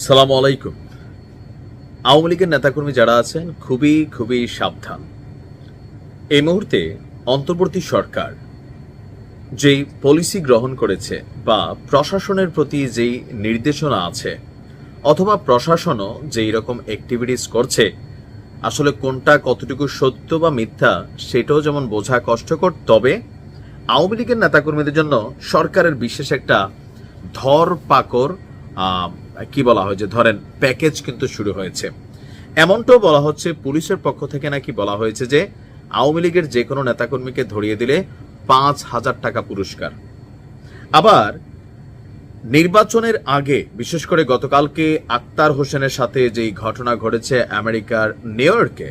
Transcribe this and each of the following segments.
সালাম আলাইকুম। আওয়ামী লীগের নেতাকর্মী যারা আছেন খুবই খুবই সাবধান। এই মুহূর্তে অন্তর্বর্তী সরকার যেই পলিসি গ্রহণ করেছে বা প্রশাসনের প্রতি যেই নির্দেশনা আছে অথবা প্রশাসনও যেই রকম অ্যাক্টিভিটিস করছে আসলে কোনটা কতটুকু সত্য বা মিথ্যা সেটাও যেমন বোঝা কষ্টকর তবে আওয়ামী লীগের নেতাকর্মীদের জন্য সরকারের বিশেষ একটা ধর আহ, কি বলা হয় যে ধরেন প্যাকেজ কিন্তু শুরু হয়েছে। এমনটাও বলা হচ্ছে পুলিশের পক্ষ থেকে নাকি বলা হয়েছে যে আওয়ামী লীগের যে কোনো নেতাকর্মীকে ধরিয়ে দিলে পাঁচ হাজার টাকা পুরস্কার। আবার নির্বাচনের আগে, বিশেষ করে গতকালকে আক্তার হোসেনের সাথে যেই ঘটনা ঘটেছে আমেরিকার নিউ ইয়র্কে,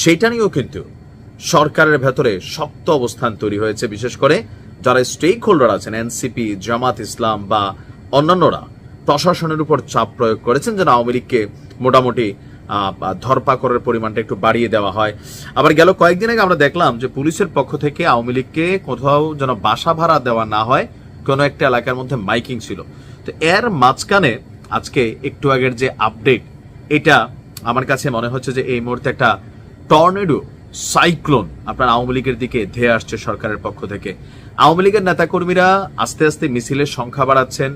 সেটা নিয়েও কিন্তু সরকারের ভেতরে শক্ত অবস্থান তৈরি হয়েছে। বিশেষ করে যারা স্টেক হোল্ডার আছেন, এনসিপি, জামাত ইসলাম বা অন্যান্যরা প্রশাসনের উপর চাপ প্রয়োগ করেছেন যেন আওয়ামী লীগকে মোটামুটি ধরপাকড়ের পরিমাণটা একটু বাড়িয়ে দেওয়া হয়। আবার গেল কয়েকদিন আগে আমরা দেখলাম যে পুলিশের পক্ষ থেকে আওয়ামী লীগকে কোথাও যেন বাসা ভাড়া দেওয়া না হয়, কোনো একটা এলাকার মধ্যে মাইকিং ছিল। তো এর মাঝখানে আজকে একটু আগের যে আপডেট, এটা আমার কাছে মনে হচ্ছে যে এই মুহূর্তে একটা টর্নেডো, সাইক্লোন আপনার আওয়ামী লীগের দিকে ধেয়ে আসছে সরকারের পক্ষ থেকে। আওয়ামী লীগের নেতাকর্মীরা আস্তে আস্তে মিছিলের সংখ্যা বাড়াচ্ছেন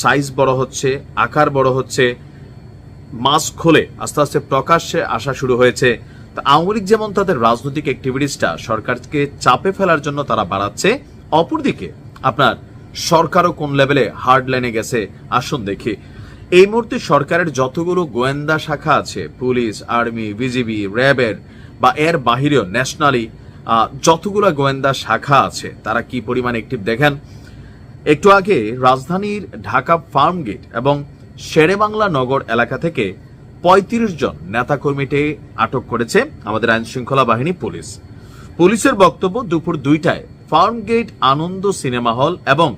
সাইজ বড় হচ্ছে, আকার বড় হচ্ছে, মাস খোলে আস্তে আস্তে প্রকাশ্যে আসা শুরু হয়েছে। তা আওয়ামী লীগ যেমন তাদের রাজনৈতিক অ্যাক্টিভিটিসটা সরকারকে চাপে ফেলার জন্য তারা বাড়াচ্ছে, অপরদিকে আপনার সরকারও কোন লেভেলে হার্ড লাইনে গেছে, আসুন দেখি। এই মুহূর্তে সরকারের যতগুলো গোয়েন্দা শাখা আছে, পুলিশ, আর্মি, বিজিবি, র্যাবের বা এর বাহিরেও ন্যাশনালি যতগুলো গোয়েন্দা শাখা আছে, তারা কি পরিমাণ অ্যাক্টিভ দেখেন? একটু আগে রাজধানীর ঢাকা ফার্ম গেট এবং শেরেবাংলা নগর এলাকা থেকে পঁয়ত্রিশ জন নেতাকর্মীকে আটক করেছে আমাদের আইন শৃঙ্খলা বাহিনী পুলিশ। পুলিশের বক্তব্য দুপুর দুইটায় ফার্ম গেট আনন্দ সিনেমা হল এবং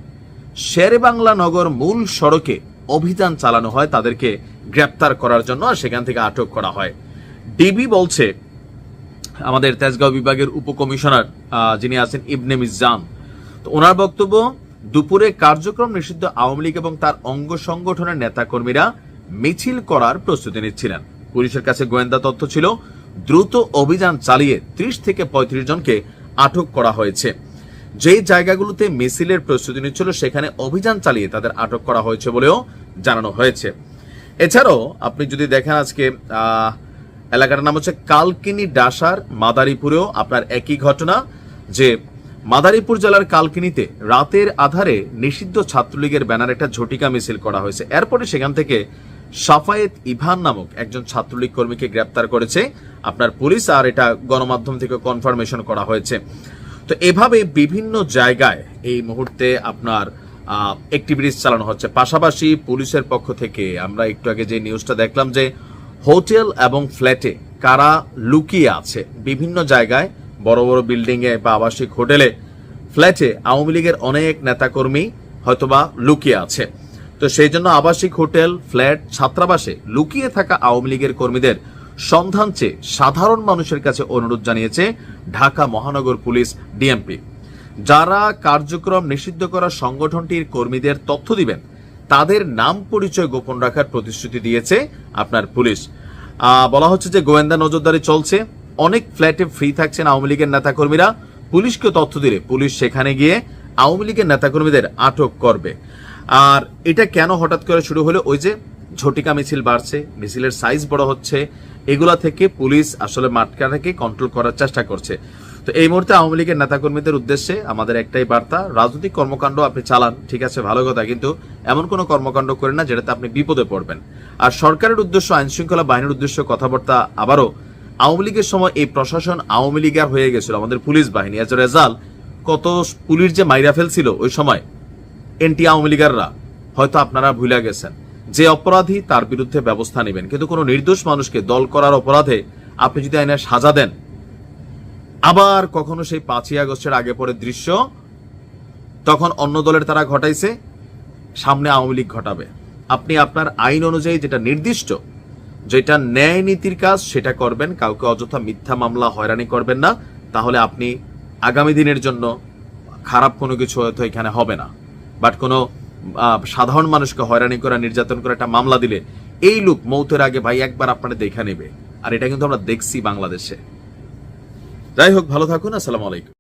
শেরেবাংলা নগর মূল সড়কে অভিযান চালানো হয় তাদেরকে গ্রেপ্তার করার জন্য আর সেখান থেকে আটক করা হয়। ডিবি বলছে, আমাদের তেজগাঁও বিভাগের উপকমিশনার যিনি আছেন ইবনে মিজান, তো ওনার বক্তব্য দুপুরে কার্যক্রম নিষিদ্ধ আওয়ামী লীগ এবং তার অঙ্গ সংগঠনের নেতাকর্মীরা মিছিল করার প্রস্তুতি নিচ্ছিলেন। পুলিশের কাছে গোয়েন্দা তথ্য ছিল, দ্রুত অভিযান চালিয়ে ত্রিশ থেকে পঁয়ত্রিশ জনকে আটক করা হয়েছে। যে জায়গাগুলোতে মিছিলের প্রস্তুতি নিচ্ছিল, সেখানে অভিযান চালিয়ে তাদের আটক করা হয়েছে বলেও জানানো হয়েছে। এছাড়াও আপনি যদি দেখেন আজকে এলাকাটার নাম হচ্ছে কালকিনি ডাসার মাদারীপুরেও আপনার একই ঘটনা যে মাদারীপুর জেলার কালকিনিতে রাতের আধারে নিষিদ্ধ ছাত্রলীগের ব্যানার একটা ঝটিকা মিছিল করা হয়েছে। এরপরে সেখান থেকে সাফায়েত ইভান নামক একজন ছাত্রলীগ কর্মীকে গ্রেপ্তার করেছে। আপনার পুলিশ আর এটা গণমাধ্যম থেকে কনফার্মেশন করা হয়েছে। তো এভাবে বিভিন্ন জায়গায় এই মুহূর্তে আপনার অ্যাক্টিভিটিস চালানো হচ্ছে। পাশাপাশি পুলিশের পক্ষ থেকে আমরা একটু আগে যে নিউজটা দেখলাম যে হোটেল এবং ফ্ল্যাটে কারা লুকিয়ে আছে, বিভিন্ন জায়গায় বড় বড় বিল্ডিং এ বা আবাসিক হোটেলে ফ্ল্যাটে আওয়ামী লীগের অনেক নেতাকর্মী হয়তোবা লুকিয়ে আছে। তো সেই জন্য আবাসিক হোটেল ফ্ল্যাট ছাত্রাবাসে লুকিয়ে থাকা আওয়ামী লীগের কর্মীদের সন্ধান চেয়ে সাধারণ মানুষের কাছে অনুরোধ জানিয়েছে ঢাকা মহানগর পুলিশ ডিএমপি যারা কার্যক্রম নিষিদ্ধ করা সংগঠনটির কর্মীদের তথ্য দিবেন, তাদের নাম পরিচয় গোপন রাখার প্রতিশ্রুতি দিয়েছে আপনার পুলিশ। বলা হচ্ছে যে গোয়েন্দা নজরদারি চলছে। অনেক ফ্ল্যাটে ফ্রি থাকছেন আওয়ামী লীগের নেতাকর্মীরা। পুলিশকে তথ্য দিলে পুলিশ সেখানে গিয়ে আওয়ামী লীগের নেতাকর্মীদের আটক করবে। আর এটা কেন হঠাৎ করে শুরু হলো? ওই যে ঝটিকা মিছিল বাড়ছে, মিছিলের সাইজ বড় হচ্ছে, এগুলা থেকে পুলিশ আসলে মাঠকাটাকে কন্ট্রোল করার চেষ্টা করছে। তো এই মুহূর্তে আওয়ামী লীগের নেতাকর্মীদের উদ্দেশ্যে আমাদের একটাই বার্তা, রাজনৈতিক কর্মকাণ্ড আপনি চালান, ঠিক আছে, ভালো কথা, কিন্তু এমন কোনো কর্মকাণ্ড করেন না যেটাতে আপনি বিপদে পড়বেন। আর সরকারের উদ্দেশ্য, আইনশৃঙ্খলা বাহিনীর উদ্দেশ্য কথাবার্তা আবারও আওয়ামী লীগের সময় এই প্রশাসন আওয়ামী লীগের হয়ে গেছিল। আমাদের পুলিশ বাহিনী এজ রেজাল্ট কত পুলিশ যে মাইরা ফেলছিল ওই সময় এনটি আওয়ামী লীগাররা, হয়তো আপনারা ভুলে গেছেন। যে অপরাধী তার বিরুদ্ধে ব্যবস্থা নেবেন। কিন্তু কোনো নির্দোষ মানুষকে দল করার অপরাধে আপনি যদি আইনের সাজা দেন, আবার কখনো সেই পাঁচই আগস্টের আগে পরে দৃশ্য, তখন অন্য দলের তারা ঘটাইছে, সামনে আওয়ামী লীগ ঘটাবে। আপনি আপনার আইন অনুযায়ী যেটা নির্দিষ্ট যেটা ন্যায় নীতির কাজ, সেটা করবেন। কাউকে অযথা মিথ্যা মামলা হয়রানি করবেন না। তাহলে আপনি আগামী দিনের জন্য খারাপ কোনো কিছু হয়তো এখানে হবে না। বাট কোনো সাধারণ মানুষকে হয়রানি করা, নির্যাতন করা, একটা মামলা দিলে এই লোক মৌতের আগে ভাই একবার আপনারা দেখে নেবে। আর এটা কিন্তু আমরা দেখছি বাংলাদেশে। যাই হোক, ভালো থাকুন। আসসালামু আলাইকুম।